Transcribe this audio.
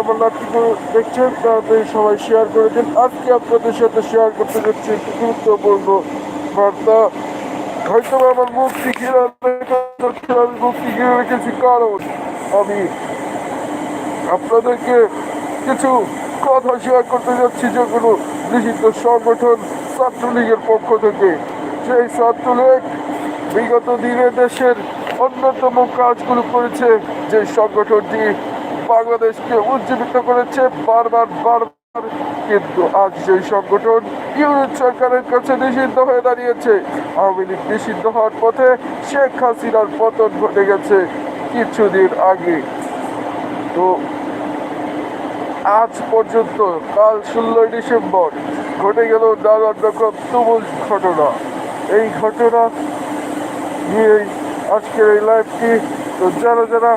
আমার দেখছেন তাড়াতাড়ি সবাই শেয়ার করে দিন। আজকে আপনাদের সাথে শেয়ার করতে যাচ্ছি একটি গুরুত্বপূর্ণ বার্তা। হয়তো আমার মুক্তি ঘিরে আমি মুক্তি ঘিরে রেখেছি, কারণ আমি আপনাদেরকে কিছু কথা শেয়ার করতে যাচ্ছি যে কোনো নিষিদ্ধ সংগঠন ছাত্রলীগের পক্ষ থেকে। সেই ছাত্রলীগ বিগত দিনে দেশের অন্যতম কাজগুলো করেছে যে সংগঠনটি বাংলাদেশকে উজ্জীবিত করেছে বারবার বারবার। কিন্তু আজ সেই সংগঠন ইউনিট সরকারের কাছে নিষিদ্ধ হয়ে দাঁড়িয়েছে। আওয়ামী লীগ নিষিদ্ধ হওয়ার পথে শেখ হাসিনার পতন ঘটে গেছে কিছুদিন আগে। তো আজ পর্যন্ত, কাল ষোলোই ডিসেম্বর, ঘটে গেল নানান রকম তুমুল ঘটনা। এই ঘটনা নিয়েই আজকের এই লাইভটি তো যারা যারা